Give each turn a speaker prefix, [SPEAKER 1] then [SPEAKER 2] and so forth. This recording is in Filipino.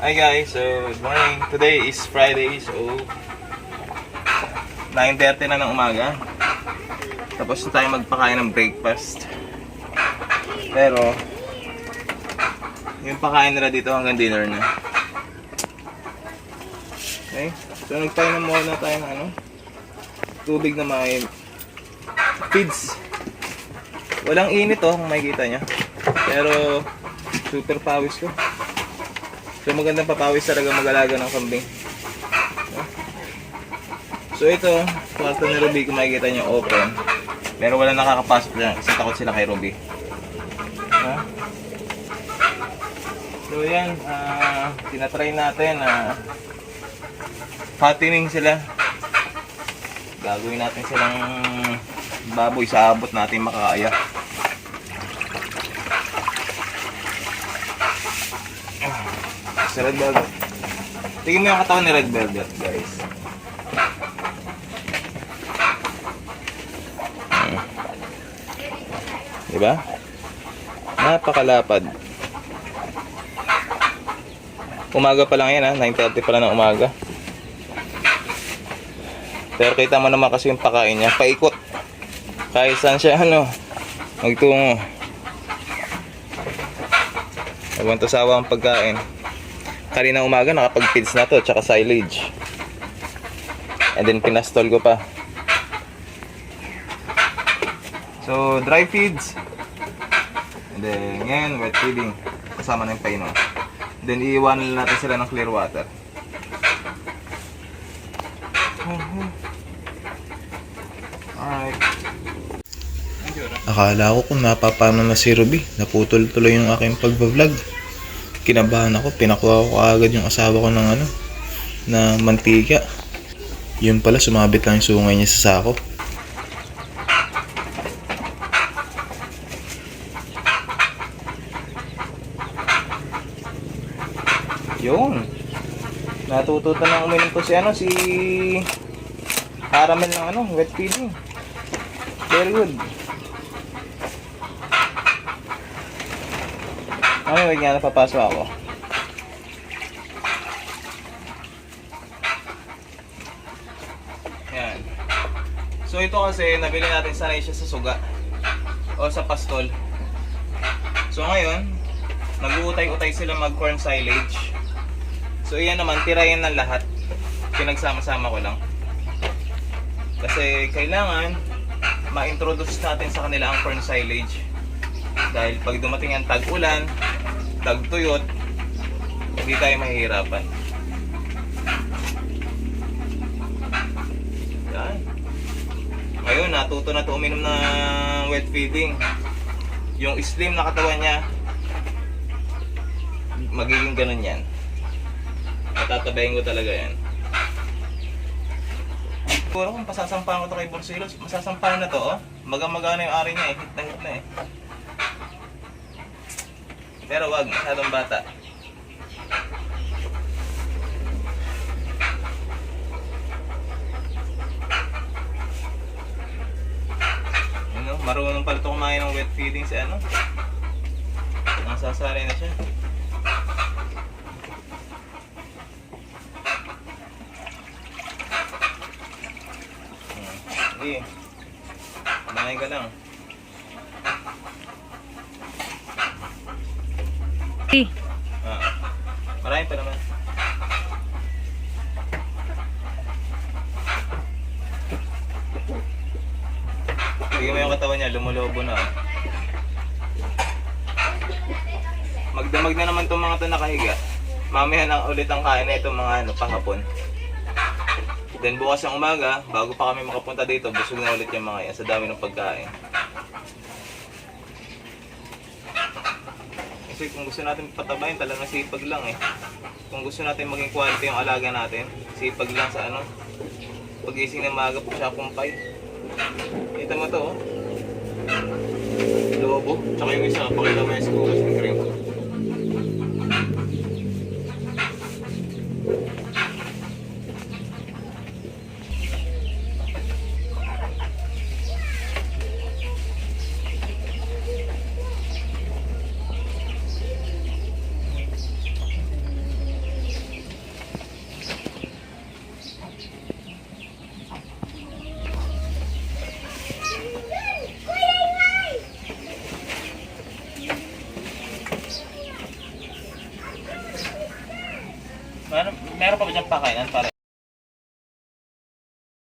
[SPEAKER 1] Hi guys, so good morning. Today is Friday, so 9.30 na ng umaga. Tapos na tayo magpakain ng breakfast. Pero, yung pakain nila dito hanggang dinner na. Okay, so nagpainom muna tayo ng ano, tubig na may feeds. Walang init oh, kung makikita nyo. Pero, super pawis ko. So magandang papawis talaga mag-alaga ng kambing. So ito, kwarto ni Ruby kung makikita nyo open. Pero wala nakakapasok dyan kasi takot sila kay Ruby. Ha? So yan, ah, tinatry natin na fattening sila. Gagawin natin silang baboy sa abot natin makakaya. Si Red Velvet. Tingnan mo yung katawan ni Red Velvet, guys. Hmm. Diba? Napakalapad. Umaga pa lang yan ha, 9.30 pa lang ng umaga. Pero kita mo naman kasi yung pakain niya, paikot. Kahit saan siya ano, magtungo. Nagwantasawa ang pagkain. Kanina umaga nakapag-feeds na to, tsaka silage. And then pinastol ko pa. So, dry feeds. And then, ngayon, wet feeding. Kasama na yung painom. Then, iiwanan natin sila ng clear water. Alright.
[SPEAKER 2] Akala ko kung napapano na si Ruby, naputol tuloy yung aking pagbablog. Kinabahan ako, pinakuha ko agad yung asawa ko ng ano, na mantika. Yun pala, sumabit lang yung sungay niya sa sako.
[SPEAKER 1] Yun. Natututo na uminom to si ano, si Caramel ng ano, wet feeding. Very good. Ay, wait nga, napapasok ako. Yan. So ito kasi, nabili natin sanay siya sa suga. O sa pastol. So ngayon, nag-uutay-utay sila mag corn silage. So iyan naman, tirayan ng lahat. Pinagsama-sama ko lang. Kasi kailangan ma-introduce natin sa kanila ang corn silage. Dahil pag dumating ang tag-ulan, tag-tuyot, hindi tayo mahihirapan. Yan. Ngayon, natuto na to uminom ng wet feeding. Yung slim na katawan niya, magiging ganun yan. Matatabayin ko talaga yan. Siguro kung pasasampahan ko to kay Borsilos, masasampahan na to, oh. Maga-maga yung ari niya eh. Hit na hit na eh. Pero wag, masyadong bata. Ano, marunong pala ito kumain ng wet feeding si ano. Nasasari na siya. Hmm, Sige. Kumain ka lang.
[SPEAKER 3] Eh.
[SPEAKER 1] Marami pa naman. Tingnan mo yung katawan niya, lumulobo na. oh. Magdamag na naman itong mga ito nakahiga. Mamaya na ulit ang kain na itong mga ano, pahapon. Then bukas ng umaga, bago pa kami makapunta dito, busog na ulit yung mga yan sa dami ng pagkain. Kasi kung gusto natin patabayin, talagang sipag lang eh. Kung gusto natin maging quality yung alaga natin, sipag lang sa ano, pagising ng maga po siya kumpay. Kita mo to oh. Lobo. Tsaka yung isa, pakita mo yung school ng cream. Meron, meron pa ba dyan pakainan para